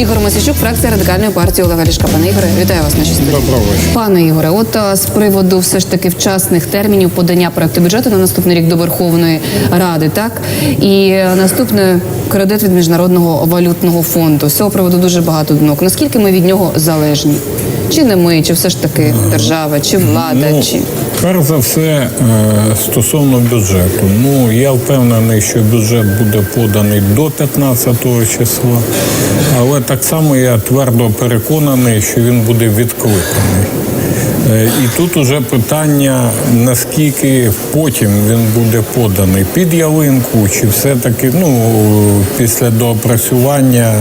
Ігор Масичук, фракція радикальної партії Олега Ляшка. Пане Ігоре, вітаю вас на нашій студії. Доброго вечора. Пане Ігоре, от з приводу все ж таки вчасних термінів подання проекту бюджету на наступний рік до Верховної Ради, так і е, наступне кредит від міжнародного валютного фонду. З цього приводу дуже багато думок. Наскільки ми від нього залежні? Чи не ми, чи все ж таки держава, чи влада, Ну, чи перш за все, е, стосовно бюджету. Ну я впевнений, що бюджет буде поданий до 15 числа, але так само я твердо переконаний, що він буде відкликаний. Е, І тут уже питання, наскільки потім він буде поданий під ялинку, чи все-таки ну, після доопрацювання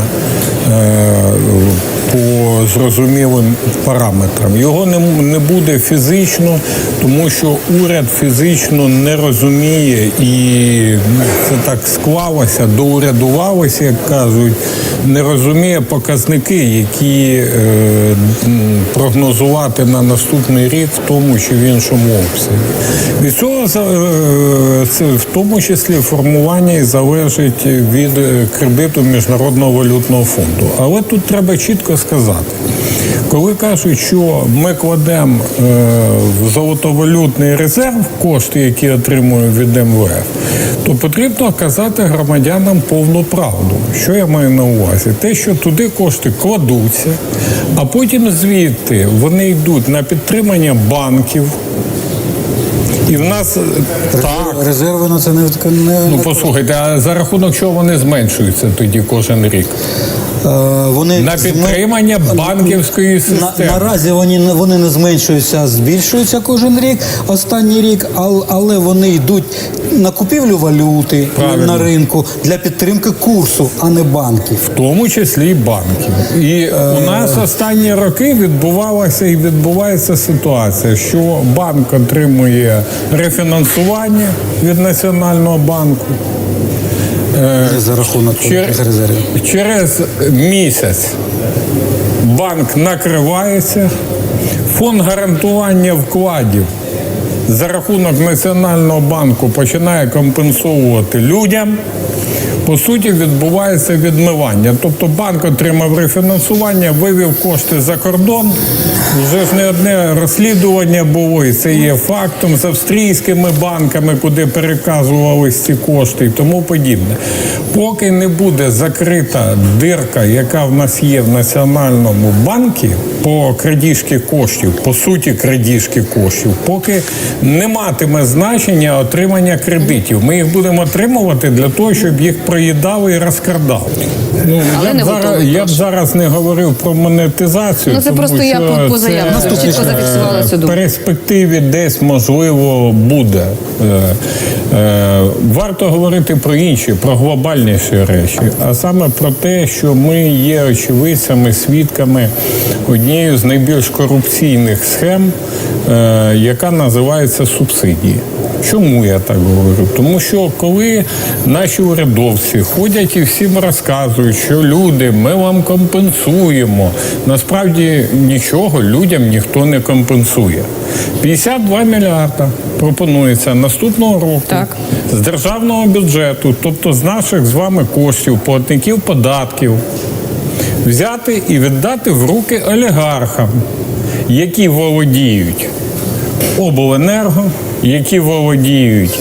е, по зрозумілим параметрам. Його не, не буде фізично, тому що уряд фізично не розуміє і це так склалося, доурядувалося, як кажуть, не розуміє показники, які е, прогнозувати на наступний рік в тому чи в іншому обсязі. Від цього е, це в тому числі формування і залежить від е, кредиту Міжнародного валютного фонду. Але тут треба чітко сказати. Коли кажуть, що ми кладемо е, в золотовалютний резерв кошти, які отримуємо від МВФ, то потрібно казати громадянам повну правду. Що я маю на увазі? Те, що туди кошти кладуться, а потім звідти вони йдуть на підтримання банків. І в нас е, так. Резерви на це не, не Ну послухайте, а за рахунок чого вони зменшуються тоді кожен рік? Е, вони На підтримання банківської На, наразі вони не вони не зменшуються, а збільшуються кожен рік, останній рік, ал- але вони йдуть на купівлю валюти Правильно. на ринку для підтримки курсу, а не банків. в тому числі і банків. І у нас останні роки відбувалася і відбувається ситуація, що банк отримує рефінансування від Національного банку. За рахунок Чер- цих резервів. Через місяць банк накривається, фонд гарантування вкладів за рахунок Національного банку починає компенсовувати людям. По суті, відбувається відмивання. Тобто банк отримав рефінансування, вивів кошти за кордон. Вже ж не одне розслідування було, і це є фактом з австрійськими банками, куди переказувались ці кошти і тому подібне. Поки не буде закрита дирка, яка в нас є в Національному банку по крадіжки коштів, по суті, крадіжки коштів, поки не матиме значення отримання кредитів. Ми їх будемо отримувати для того, щоб їх проїдали і розкрадали. Ну я б зараз я б зараз не говорив про монетизацію. Ну, це тому просто я що по- це, е, чітко зафіксувала цю В перспективі десь можливо буде. Е, е, Варто говорити про інші, про глобальніші речі, а саме про те, що ми є очевидцями, свідками однієї з найбільш корупційних схем, яка називається субсидії. Чому я так говорю? Тому що коли наші урядовці ходять і всім розказують, що люди, ми вам компенсуємо. Насправді нічого людям ніхто не компенсує. 52 мільярда пропонується наступного року Так. з державного бюджету, тобто з наших з вами коштів, платників податків, взяти і віддати в руки олігархам, які володіють обленерго, які володіють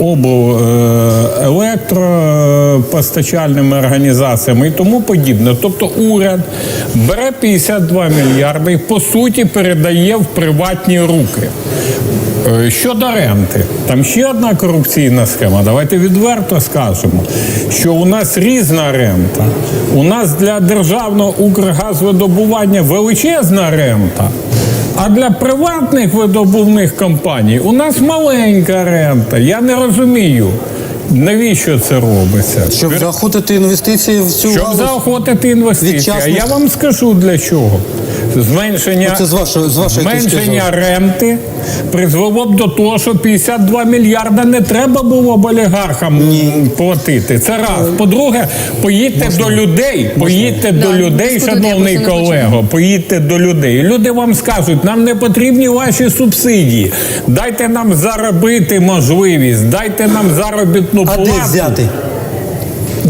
обленергопостачальними організаціями і тому подібне. Тобто уряд бере 52 мільярди і по суті передає в приватні руки. Е, Щодо ренти, там ще одна корупційна схема. Давайте відверто скажемо, що у нас різна рента. У нас для державного Укргазвидобування величезна рента. А для приватних видобувних компаній у нас маленька рента. Я не розумію, навіщо це робиться. Щоб заохотити інвестиції в цю Щоб галузь. заохотити інвестиції. А я вам скажу для чого. Зменшення, Ну, це з вашої- з вашої зменшення ренти призвело б до того, що 52 мільярда не треба було б олігархам платити. Це раз. По-друге, поїдьте до людей, поїдьте до Да, людей, шановний колего, поїдьте до людей. І Люди вам скажуть, нам не потрібні ваші субсидії. Дайте нам заробити можливість, дайте нам заробітну А плату. де взяти?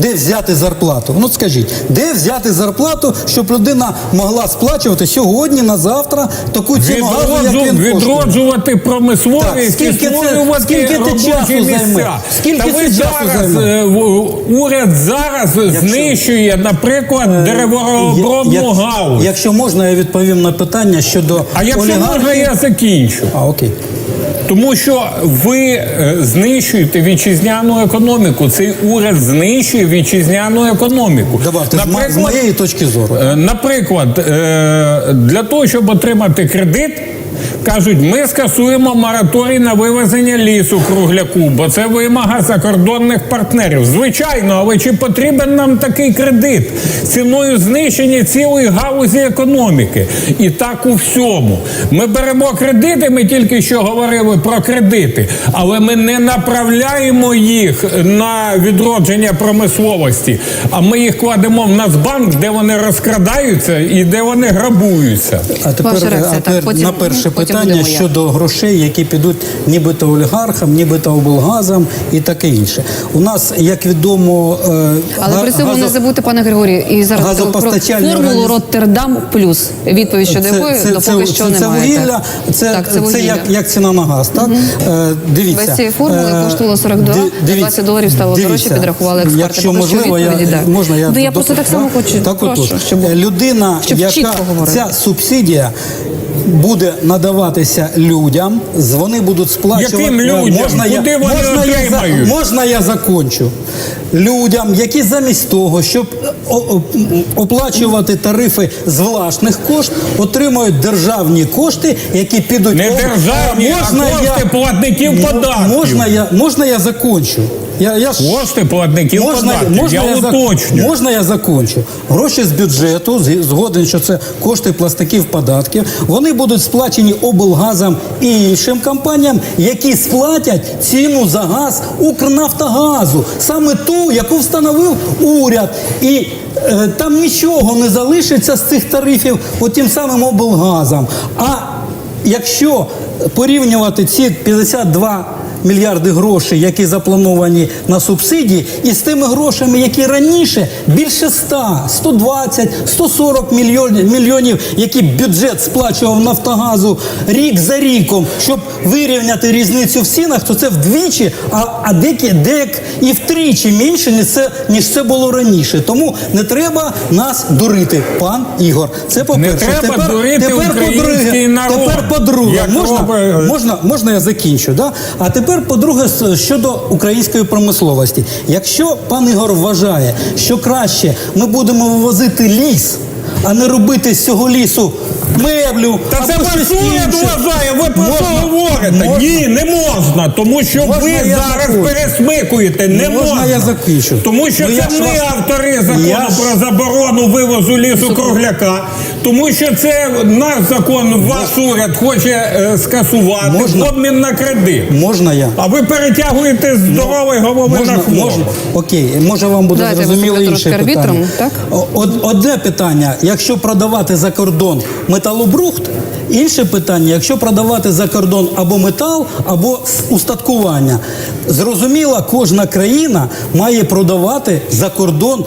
Де взяти зарплату? Ну скажіть, де взяти зарплату, щоб людина могла сплачувати сьогодні на завтра таку ціну газу, як він коштує? відроджувати Так, промисловість скільки і це- створювати скільки це робочі часу місця. займе? Скільки Та ви це часу зараз, займе? е, в- уряд зараз знищує, наприклад, деревообробну Е, Як- галузь. Якщо можна, я відповім на питання щодо А якщо олігархів. можна, я закінчу. А, окей. Тому що ви е, знищуєте вітчизняну економіку. Цей уряд знищує вітчизняну економіку. Добавте, наприклад, з моєї точки зору. Е, Наприклад, е, для того, щоб отримати кредит, кажуть, ми скасуємо мораторій на вивезення лісу кругляку, бо це вимога закордонних партнерів. Звичайно, але чи потрібен нам такий кредит ціною знищення цілої галузі економіки? І так у всьому. Ми беремо кредити, ми тільки що говорили про кредити, але ми не направляємо їх на відродження промисловості, а ми їх кладемо в Нацбанк, де вони розкрадаються і де вони грабуються. А тепер, а тепер на перше потім питання щодо грошей, які підуть нібито олігархам, нібито облгазам і таке інше. У нас, як відомо, е, Але при цьому не забудьте, пане Григорію, і зараз про формулу Роттердам плюс. Відповідь щодо якої допоки що це, це немає. вугілля, це, так, це, це, як, як ціна на газ, так? Е, дивіться. Без цієї формули е, коштувало 42, ди- 20 доларів стало дорожче, підрахували експерти. Якщо можливо, я, можна я... Ну, я просто так само хочу, Так прошу, щоб- людина, щоб яка ця субсидія буде надаватися людям, вони будуть сплачувати. Яким Е, людям? Можна Куди я, вони можна я, за- отримають? можна я закончу? Людям, які замість того, щоб о- о- оплачувати тарифи з власних кошт, отримують державні кошти, які підуть Не державні, а кошти платників М- податків. Можна я, можна я закончу? Я, я Кошти платників Можна, податків. можна, я я, зак- уточню. можна я закончу? Гроші з бюджету, згоден, що це кошти пластиків податків, вони будуть сплачені облгазам і іншим компаніям, які сплатять ціну за газ Укрнафтогазу, саме ту, яку встановив уряд. І е, там нічого не залишиться з цих тарифів отим самим облгазам. А якщо порівнювати ці 52 мільярди грошей, які заплановані на субсидії, і з тими грошами, які раніше більше 100, 120, 140 мільйонів, мільйонів, які бюджет сплачував Нафтогазу рік за ріком, щоб вирівняти різницю в цінах, то це вдвічі, а, а деякі, деяк і втричі менше, ніж це, ніж це було раніше. Тому не треба нас дурити, пан Ігор. Це по-перше. Тепер, дурити тепер, по-друге, народ. тепер по-друге, можна, можна, можна я закінчу? Да? А тепер, по-друге, щодо української промисловості. Якщо пан Ігор вважає, що краще ми будемо вивозити ліс, а не робити з цього лісу меблю, Та це інше. вважає, ви про що говорите? можна- Ні, не можна, тому що Можна ви зараз закінчу? пересмикуєте. Не Можна можна. я закінчу? Тому що Ну, це ми вас- автори закону Я про заборону вивозу лісу кругляка. Тому що це наш закон, ваш уряд хоче е, скасувати Можна? обмін на кредит. Можна я? А ви перетягуєте здоровий голови Можна, на хвору. можна, окей, може вам буде зрозуміло інше трошки питання. арбітром, так? О- Одне питання, якщо продавати за кордон металобрухт, інше питання, якщо продавати за кордон або метал, або устаткування. Зрозуміло, кожна країна має продавати за кордон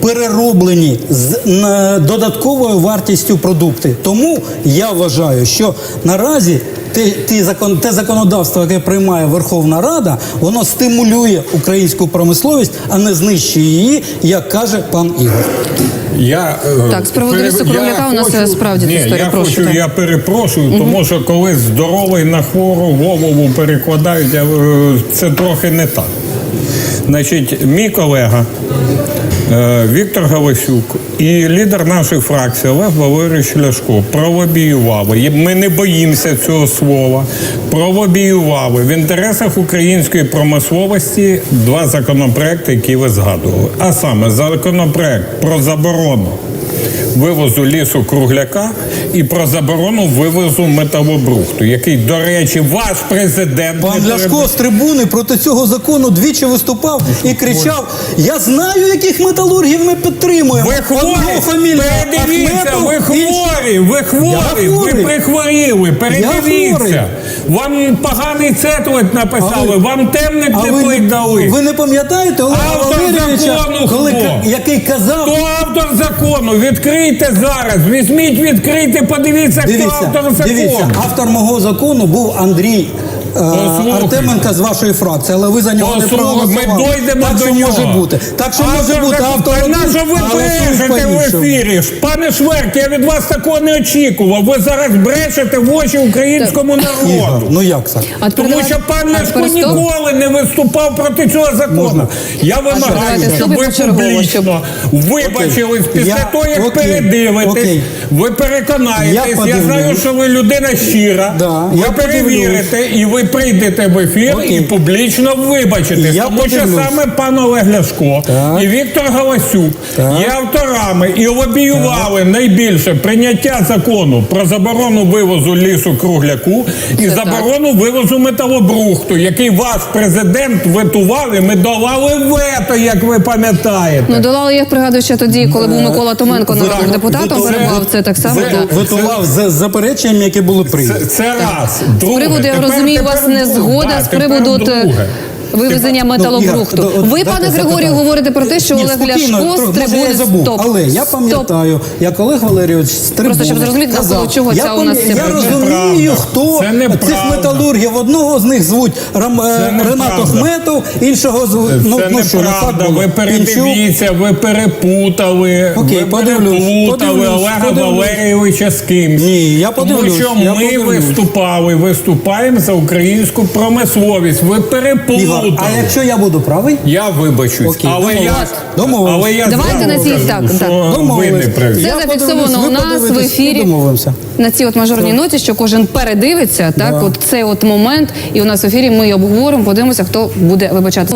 перероблені з додатковою вартістю продукти. Тому я вважаю, що наразі те, ті закон, те законодавство, яке приймає Верховна Рада, воно стимулює українську промисловість, а не знищує її, як каже пан Ігор. Я, е, Так, з приводу пере- у нас, хочу- е, справді Ні, історія. я Прошу, хочу, так. я перепрошую, тому що коли здоровий на хвору голову перекладають, е, це трохи не так. Значить, мій колега Віктор Галасюк і лідер нашої фракції Олег Валерійович Ляшко пролобіювали. Ми не боїмося цього слова. Пролобіювали в інтересах української промисловості два законопроекти, які ви згадували. А саме законопроект про заборону вивозу лісу кругляка і про заборону вивозу металобрухту, який, до речі, ваш президент Пан не Ляшко з трибуни проти цього закону двічі виступав і кричав: Я знаю, яких металургів ми підтримуємо. Ви хворі, фамілія передивіться, Ахметов, ви інший- хворі, ви хворі, ви хворий. прихворіли, хворий. передивіться. Вам поганий цетлик написали, А ви- вам темник А ви, не- дали. ви не пам'ятаєте Олега Автор Валерійовича, закону коли, хто? ка- який казав, Хто автор закону? Відкрийте зараз. Візьміть, відкрийте, подивіться, хто Дивіться, автор закону. дивіться, автор мого закону був Андрій е, Послухайте. З вашої фракції, але ви за нього не проголосували. Ми дойдемо так, до що нього. може бути. Так що може Автор бути автор Та один, на що ви а брешете в ефірі? Пане Шверк, я від вас такого не очікував. Ви зараз брешете в очі українському народу. ну як це? А Тому що пан а Ляшко ніколи не виступав проти цього закону. Можна. Я вимагаю, щоб ви публічно вибачились Окей. після Я- того, як окей. передивитесь, Окей. ви переконаєтесь. Я Я, знаю, що ви людина щира. Да, ви я перевірите і ви прийдете в ефір Окей. і публічно вибачитесь. Я тому що подивлюсь. саме пан Олег Ляшко Так. і Віктор Галасюк Так. є авторами і лобіювали найбільше прийняття закону про заборону вивозу лісу кругляку і Це так. заборону вивозу металобрухту, який ваш президент ветував, і ми долали вето, як ви пам'ятаєте. Ну, долали, я пригадую, ще тоді, коли був Микола Томенко народним ви- депутатом, ви- виривав це так само. це- так. Витував з запереченням, які були прийняті. Це, це раз. Друге, приводу, я тепер- розумію, вас не згода з приводу от. Вивезення Ну, металобрухту. Ігор, Ви, пане Григорію, говорите про те, що Ні, Олег спокійно, Ляшко з може, трибуни я забув, стоп. але я Стоп. пам'ятаю, як Олег Валерійович з трибуни щоб зрозуміти, казав, навколо чого я, ця у нас я розумію, хто Це неправда. цих металургів. Одного з них звуть Рам, е, Це неправда. Ренат Ахметов, іншого звуть, ну, Це ну що, не так неправда, було. ви передивіться, ви перепутали, Окей, ви подивлюсь, переплутали подивлюсь, Олега подивлюсь. Валерійовича з кимсь. Ні, я Тому що я ми подивлюсь. виступали, виступаємо за українську промисловість. Ви Ігор, переплутали. а якщо я буду правий? Я вибачусь, Окей, але я, домовились. Домовились. але я Давайте на цій- так, так. ви Домовились. Це Я зафіксовано подивлюсь, ви у нас в подивитесь і ефірі. домовимося. На цій от мажорній ноті, що кожен передивиться, так, от цей от момент, і у нас в ефірі ми обговоримо, подивимося, хто буде вибачати.